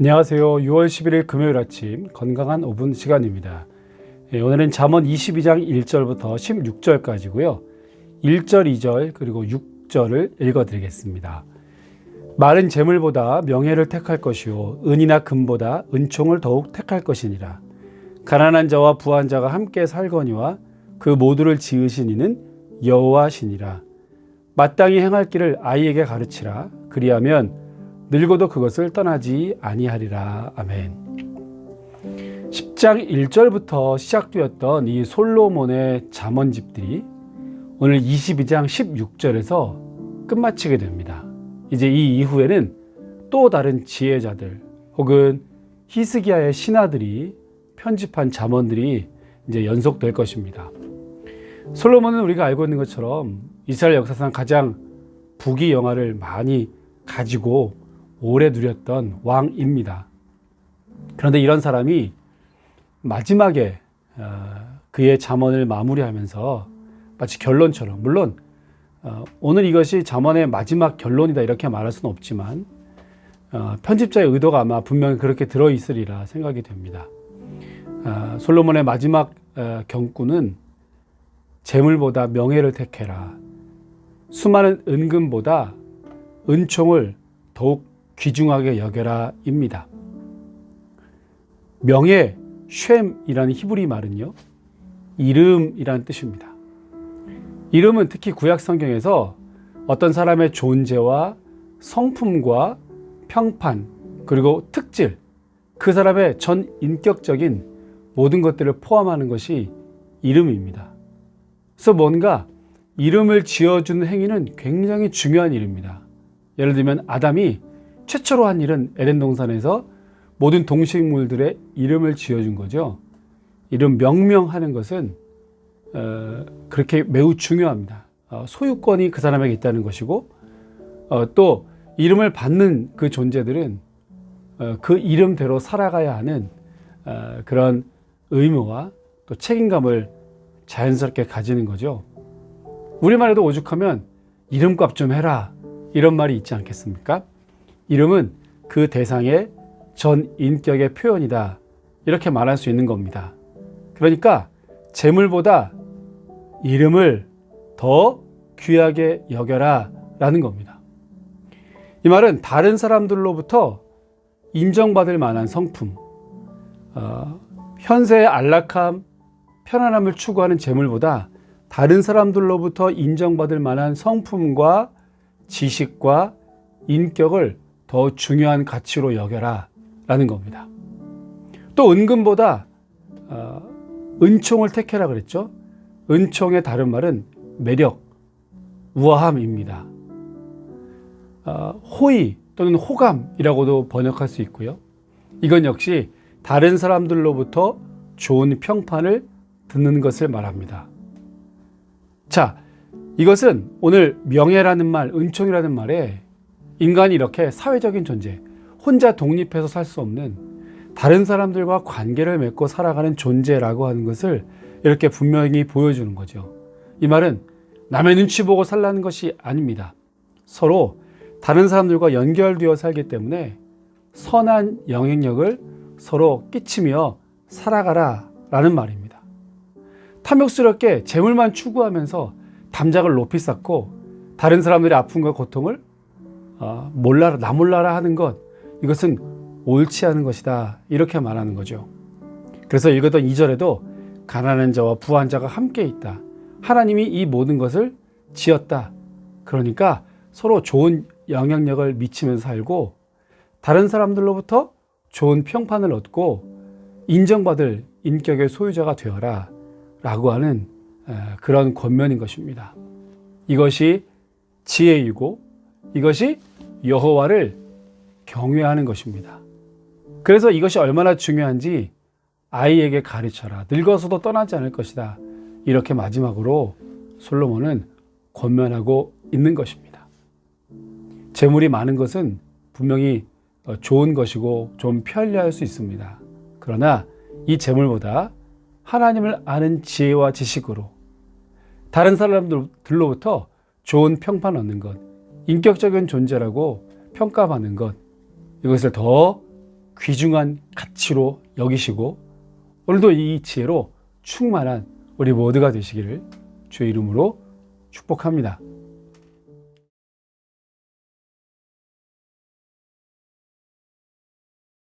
안녕하세요. 6월 11일 금요일 아침 건강한 5분 시간입니다. 예, 오늘은 잠언 22장 1절부터 16절까지고요. 1절, 2절 그리고 6절을 읽어드리겠습니다. 마른 재물보다 명예를 택할 것이요 은이나 금보다 은총을 더욱 택할 것이니라. 가난한 자와 부한 자가 함께 살거니와 그 모두를 지으신 이는 여호와시니라. 마땅히 행할 길을 아이에게 가르치라. 그리하면 늙어도 그것을 떠나지 아니하리라. 아멘. 10장 1절부터 시작되었던 이 솔로몬의 잠언집들이 오늘 22장 16절에서 끝마치게 됩니다. 이제 이 이후에는 또 다른 지혜자들 혹은 히스기야의 신하들이 편집한 잠언들이 이제 연속될 것입니다. 솔로몬은 우리가 알고 있는 것처럼 이스라엘 역사상 가장 부귀 영화를 많이 가지고 오래 누렸던 왕입니다. 그런데 이런 사람이 마지막에 어, 그의 잠언을 마무리하면서 마치 결론처럼 물론 어, 오늘 이것이 잠언의 마지막 결론이다 이렇게 말할 수는 없지만 어, 편집자의 의도가 아마 분명히 그렇게 들어 있으리라 생각이 됩니다. 솔로몬의 마지막 경구는 재물보다 명예를 택해라. 수많은 은금보다 은총을 더욱 귀중하게 여겨라입니다. 명예, 쉔이라는 히브리 말은요, 이름이라는 뜻입니다. 이름은 특히 구약 성경에서 어떤 사람의 존재와 성품과 평판, 그리고 특질, 그 사람의 전 인격적인 모든 것들을 포함하는 것이 이름입니다. 그래서 뭔가 이름을 지어주는 행위는 굉장히 중요한 일입니다. 예를 들면 아담이 최초로 한 일은 에덴 동산에서 모든 동식물들의 이름을 지어준 거죠. 이름 명명하는 것은 어, 그렇게 매우 중요합니다. 어, 소유권이 그 사람에게 있다는 것이고 어, 또 이름을 받는 그 존재들은 어, 그 이름대로 살아가야 하는 어, 그런 의무와 또 책임감을 자연스럽게 가지는 거죠. 우리말에도 오죽하면 이름값 좀 해라 이런 말이 있지 않겠습니까? 이름은 그 대상의 전 인격의 표현이다. 이렇게 말할 수 있는 겁니다. 그러니까 재물보다 이름을 더 귀하게 여겨라 라는 겁니다. 이 말은 다른 사람들로부터 인정받을 만한 성품, 어, 현세의 안락함, 편안함을 추구하는 재물보다 다른 사람들로부터 인정받을 만한 성품과 지식과 인격을 더 중요한 가치로 여겨라 라는 겁니다. 또 은금보다 어, 은총을 택해라 그랬죠. 은총의 다른 말은 매력, 우아함입니다. 어, 호의 또는 호감이라고도 번역할 수 있고요. 이건 역시 다른 사람들로부터 좋은 평판을 듣는 것을 말합니다. 자, 이것은 오늘 명예라는 말, 은총이라는 말에 인간이 이렇게 사회적인 존재, 혼자 독립해서 살 수 없는 다른 사람들과 관계를 맺고 살아가는 존재라고 하는 것을 이렇게 분명히 보여주는 거죠. 이 말은 남의 눈치 보고 살라는 것이 아닙니다. 서로 다른 사람들과 연결되어 살기 때문에 선한 영향력을 서로 끼치며 살아가라 라는 말입니다. 탐욕스럽게 재물만 추구하면서 담작을 높이 쌓고 다른 사람들의 아픔과 고통을 어, 몰라라 나 몰라라 하는 것 이것은 옳지 않은 것이다 이렇게 말하는 거죠. 그래서 읽었던 2절에도 가난한 자와 부한 자가 함께 있다. 하나님이 이 모든 것을 지었다. 그러니까 서로 좋은 영향력을 미치면서 살고 다른 사람들로부터 좋은 평판을 얻고 인정받을 인격의 소유자가 되어라 라고 하는 그런 권면인 것입니다. 이것이 지혜이고 이것이 여호와를 경외하는 것입니다. 그래서 이것이 얼마나 중요한지 아이에게 가르쳐라. 늙어서도 떠나지 않을 것이다. 이렇게 마지막으로 솔로몬은 권면하고 있는 것입니다. 재물이 많은 것은 분명히 좋은 것이고 좀 편리할 수 있습니다. 그러나 이 재물보다 하나님을 아는 지혜와 지식으로 다른 사람들로부터 좋은 평판 얻는 것, 인격적인 존재라고 평가받는 것, 이것을 더 귀중한 가치로 여기시고 오늘도 이 지혜로 충만한 우리 모두가 되시기를 주의 이름으로 축복합니다.